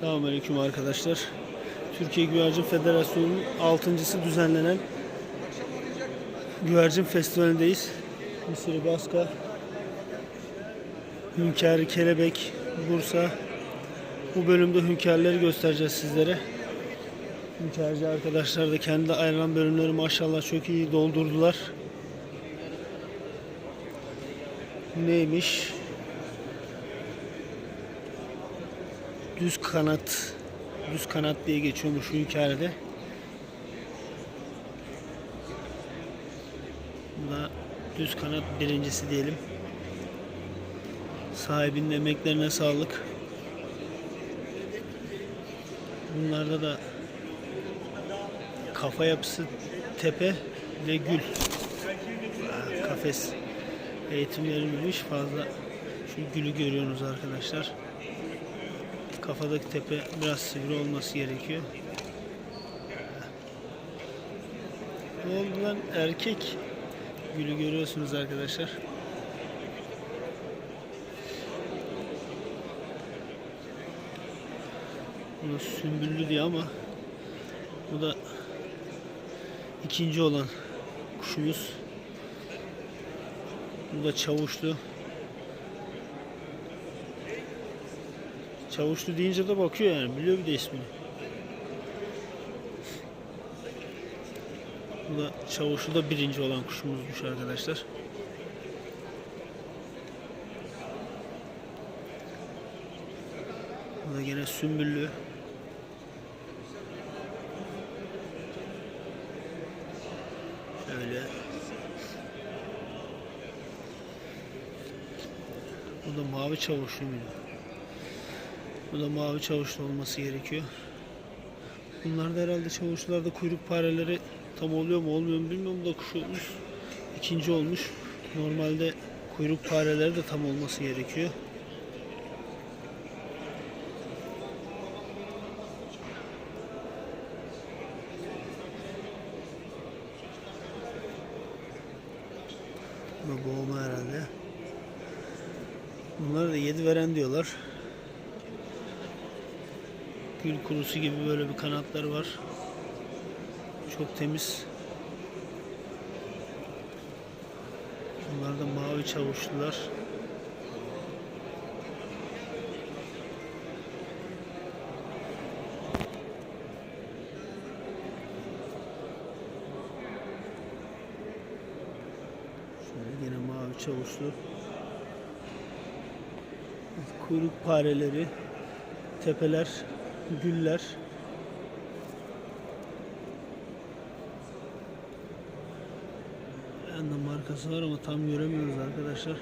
Selamünaleyküm arkadaşlar. Türkiye Güvercin Federasyonu'nun 6.sı düzenlenen Güvercin Festivali'ndeyiz. Mısır Baska, Hünkâr, Kelebek, Bursa. Bu bölümde hünkârları göstereceğiz sizlere. Hünkârcı arkadaşlar da kendi ayrılan bölümleri maşallah çok iyi doldurdular. Neymiş? Düz kanat düz kanat diye geçiyormuş hünkârede. Bu da düz kanat birincisi diyelim. Sahibinin emeklerine sağlık. Bunlarda da kafa yapısı tepe ve gül. Kafes eğitim verilmemiş fazla. Şu gülü görüyorsunuz arkadaşlar. Kafadaki tepe biraz sivri olması gerekiyor. Lan? Erkek gülü görüyorsunuz arkadaşlar. Bu sümbüllü diye ama bu da ikinci olan kuşumuz. Bu da çavuşlu. Çavuşlu deyince de bakıyor yani. Biliyor bir de ismini. Bu da Çavuşlu da birinci olan kuşumuzmuş arkadaşlar. Bu da gene sümbüllü. Şöyle. Bu da mavi çavuşlu muydu? Bu da mavi çavuşlu olması gerekiyor. Bunlarda herhalde çavuşlarda kuyruk pareleri tam oluyor mu olmuyor mu bilmiyorum. Bu da kuş olmuş. İkinci olmuş. Normalde kuyruk pareleri de tam olması gerekiyor. Bu boğma herhalde. Bunlar da yedi veren diyorlar. Gül kurusu gibi böyle bir kanatları var. Çok temiz. Bunlar da mavi çavuşlular. Şöyle yine mavi çavuşlu. Kuyruk pareleri, tepeler, güller. Yanında markası var ama tam göremiyoruz arkadaşlar.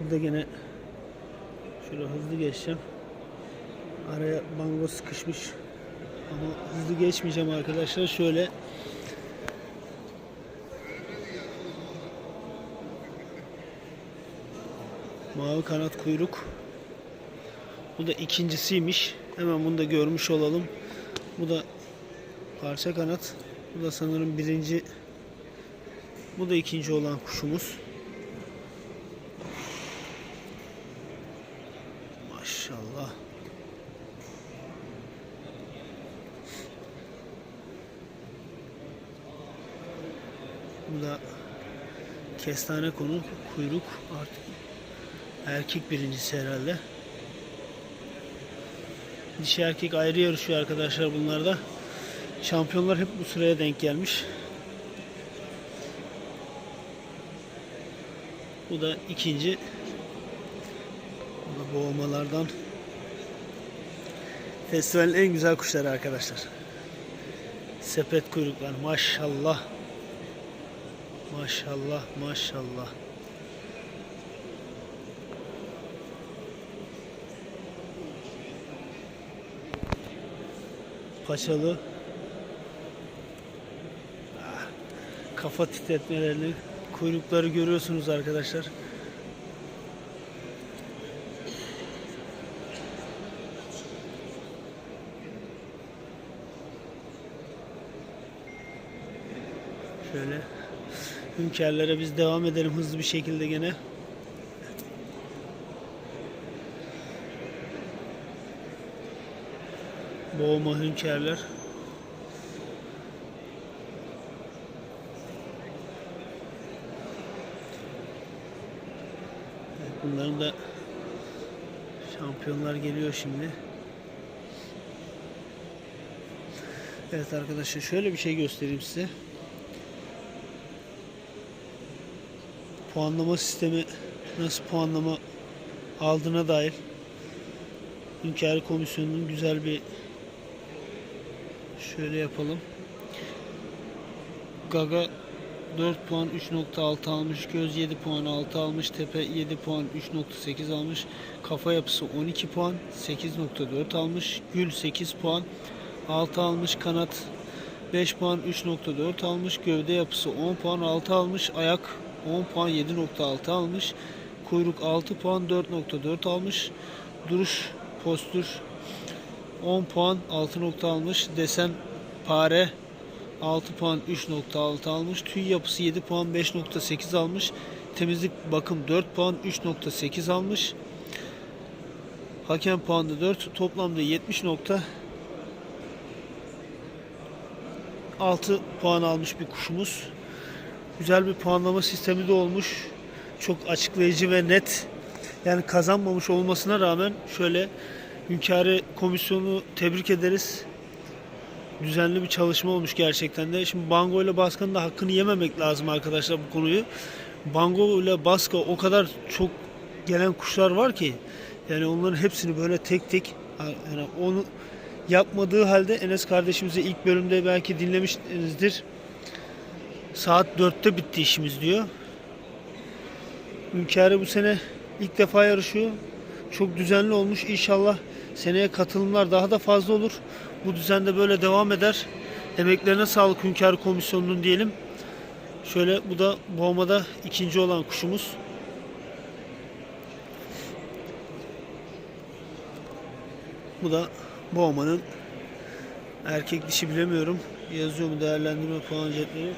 Burada gene şöyle hızlı geçeceğim. Araya bango sıkışmış. Ama hızlı geçmeyeceğim arkadaşlar. Şöyle mavi kanat kuyruk. Bu da ikincisiymiş. Hemen bunu da görmüş olalım. Bu da parça kanat. Bu da sanırım birinci. Bu da ikinci olan kuşumuz. Maşallah. Bu da kestane konu kuyruk artık erkek birincisi herhalde. Dişi erkek ayrı yarışıyor arkadaşlar bunlarda. Şampiyonlar hep bu sıraya denk gelmiş. Bu da ikinci. Bu da boğmalardan. Festivalin en güzel kuşları arkadaşlar. Sepet kuyruklar maşallah. Maşallah maşallah. Paçalı. Kafa titretmelerini, kuyrukları görüyorsunuz arkadaşlar. Şöyle hünkârlara biz devam edelim hızlı bir şekilde gene. Boğma hünkârlar. Bunların da şampiyonlar geliyor şimdi. Evet arkadaşlar şöyle bir şey göstereyim size. Puanlama sistemi nasıl puanlama aldığına dair Hünkârı Komisyonu'nun güzel bir şöyle yapalım. Gaga 4 puan 3.6 almış. Göz 7 puan 6 almış. Tepe 7 puan 3.8 almış. Kafa yapısı 12 puan 8.4 almış. Gül 8 puan 6 almış. Kanat 5 puan 3.4 almış. Gövde yapısı 10 puan 6 almış. Ayak 10 puan 7.6 almış. Kuyruk 6 puan 4.4 almış. Duruş postür 10 puan 6 nokta almış. Desen pare 6 puan 3.6 almış. Tüy yapısı 7 puan 5.8 almış. Temizlik bakım 4 puan 3.8 almış. Hakem puanı 4. Toplamda 70 nokta 6 puan almış bir kuşumuz. Güzel bir puanlama sistemi de olmuş. Çok açıklayıcı ve net. Yani kazanmamış olmasına rağmen şöyle Hünkârı komisyonu tebrik ederiz. Düzenli bir çalışma olmuş gerçekten de. Şimdi Bango ile Baskı'nın da hakkını yememek lazım arkadaşlar bu konuyu. Bango ile Baska o kadar çok gelen kuşlar var ki yani onların hepsini böyle tek tek yani onu yapmadığı halde Enes kardeşimize ilk bölümde belki dinlemişsinizdir. Saat 4'te bitti işimiz diyor. Hünkârı bu sene ilk defa yarışıyor. Çok düzenli olmuş. İnşallah seneye katılımlar daha da fazla olur. Bu düzende böyle devam eder. Emeklerine sağlık Hünkârı Komisyonu'nun diyelim. Şöyle bu da boğmada ikinci olan kuşumuz. Bu da boğmanın erkek dişi bilemiyorum. Yazıyor mu değerlendirme puan cetveli.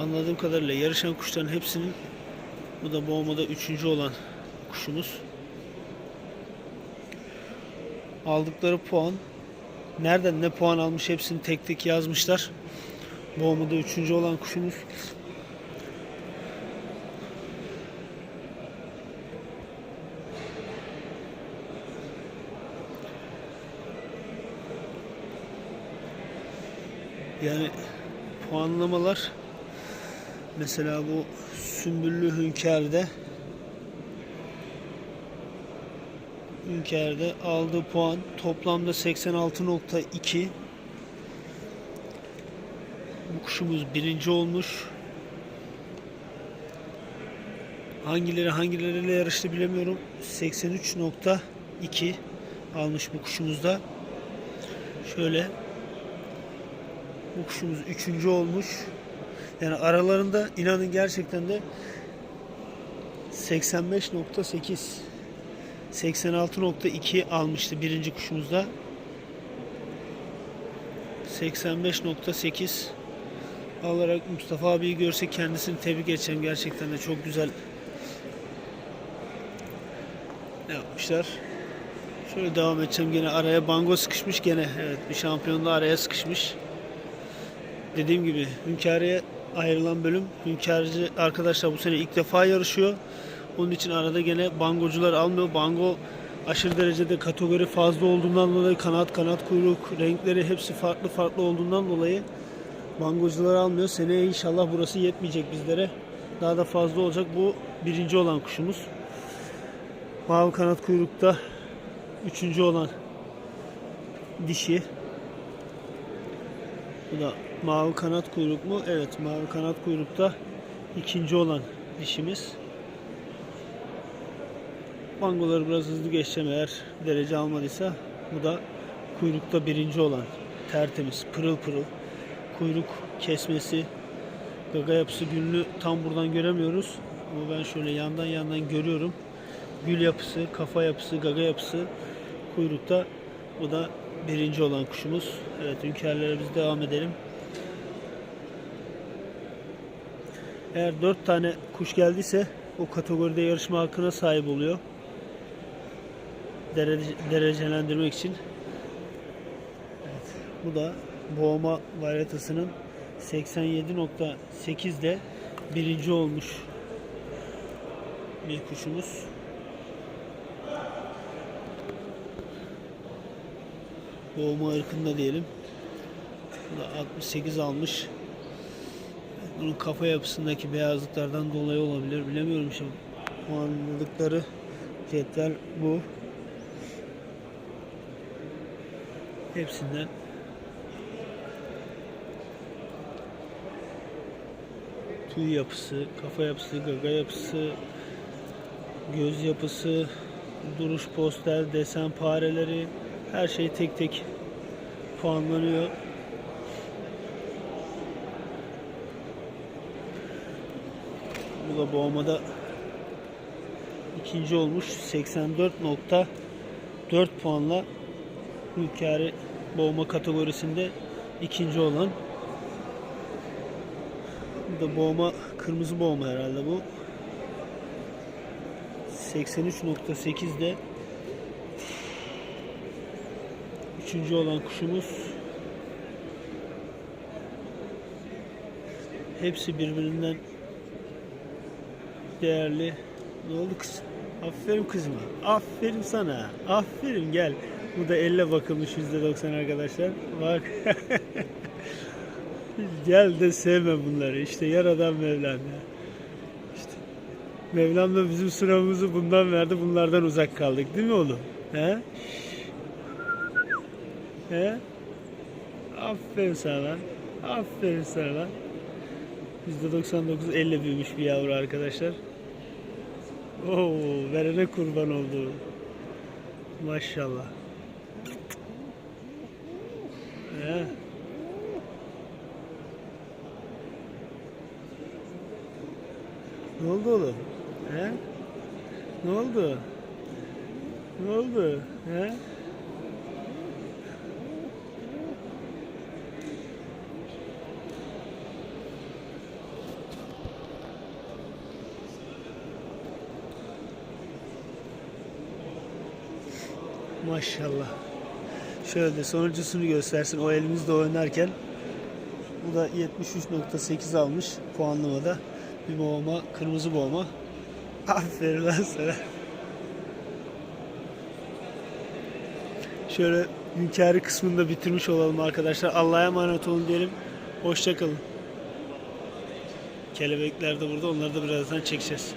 Anladığım kadarıyla yarışan kuşların hepsinin bu da boğmada üçüncü olan kuşumuz. Aldıkları puan nereden ne puan almış hepsini tek tek yazmışlar. Boğmada üçüncü olan kuşumuz. Yani puanlamalar Mesela bu Sümbüllü Hünker'de Hünker'de aldığı puan toplamda 86.2 Bu kuşumuz birinci olmuş. Hangileri hangileriyle yarıştı bilemiyorum. 83.2 almış bu kuşumuzda. Şöyle bu kuşumuz üçüncü olmuş. Yani aralarında inanın gerçekten de 85.8 86.2 almıştı birinci kuşumuzda. 85.8 alarak Mustafa abiyi görsek kendisini tebrik edeceğim. Gerçekten de çok güzel ne yapmışlar. Şöyle devam edeceğim. Gene araya bango sıkışmış gene. Evet bir şampiyon da araya sıkışmış. Dediğim gibi Hünkârı'ya ayrılan bölüm. Hünkârcı arkadaşlar bu sene ilk defa yarışıyor. Onun için arada gene bangocular almıyor. Bango aşırı derecede kategori fazla olduğundan dolayı kanat kanat kuyruk renkleri hepsi farklı farklı olduğundan dolayı bangocular almıyor. Seneye inşallah burası yetmeyecek bizlere. Daha da fazla olacak. Bu birinci olan kuşumuz. Mavi kanat kuyrukta üçüncü olan dişi. Bu da mavi kanat kuyruk mu? Evet mavi kanat kuyrukta ikinci olan dişimiz. Mangoları biraz hızlı geçeceğim eğer derece almadıysa. Bu da kuyrukta birinci olan tertemiz pırıl pırıl. Kuyruk kesmesi gaga yapısı gülünü tam buradan göremiyoruz. Ama ben şöyle yandan yandan görüyorum. Gül yapısı, kafa yapısı, gaga yapısı kuyrukta bu da birinci olan kuşumuz. Evet hünkârlara biz devam edelim. Eğer 4 tane kuş geldiyse o kategoride yarışma hakkına sahip oluyor. Derece, derecelendirmek için. Evet, bu da boğma varyatasının 87.8'de birinci olmuş bir kuşumuz. Boğma ırkında diyelim. Bu da 68 almış. Bunun kafa yapısındaki beyazlıklardan dolayı olabilir. Bilemiyorum şimdi. Puanladıkları cetvel bu. Hepsinden tüy yapısı, kafa yapısı, gaga yapısı, göz yapısı, duruş poster, desen pareleri her şey tek tek puanlanıyor. Bu da boğmada ikinci olmuş 84.4 puanla Hülkari boğma kategorisinde ikinci olan bu da boğma kırmızı boğma herhalde bu 83.8'de üçüncü olan kuşumuz hepsi birbirinden değerli. Ne oldu kız? Aferin kızıma. Aferin sana. Aferin gel. Bu da elle bakılmış %90 arkadaşlar. Bak. gel de sevme bunları. İşte yaradan Mevlam ya. İşte Mevlam da bizim sıramızı bundan verdi. Bunlardan uzak kaldık. Değil mi oğlum? He? He? Aferin sana. Aferin sana lan. %99 elle büyümüş bir yavru arkadaşlar. Oo, verene kurban oldu. Maşallah. He. Ne oldu oğlum? He? Ne oldu? Ne oldu? He? Maşallah. Şöyle de sonuncusunu göstersin. O elimizde oynarken. Bu da 73.8 almış puanlamada. Bir boğma, kırmızı boğma. Aferin lan sana. Şöyle hünkârı kısmını da bitirmiş olalım arkadaşlar. Allah'a emanet olun diyelim. Hoşçakalın. Kelebekler de burada. Onları da birazdan çekeceğiz.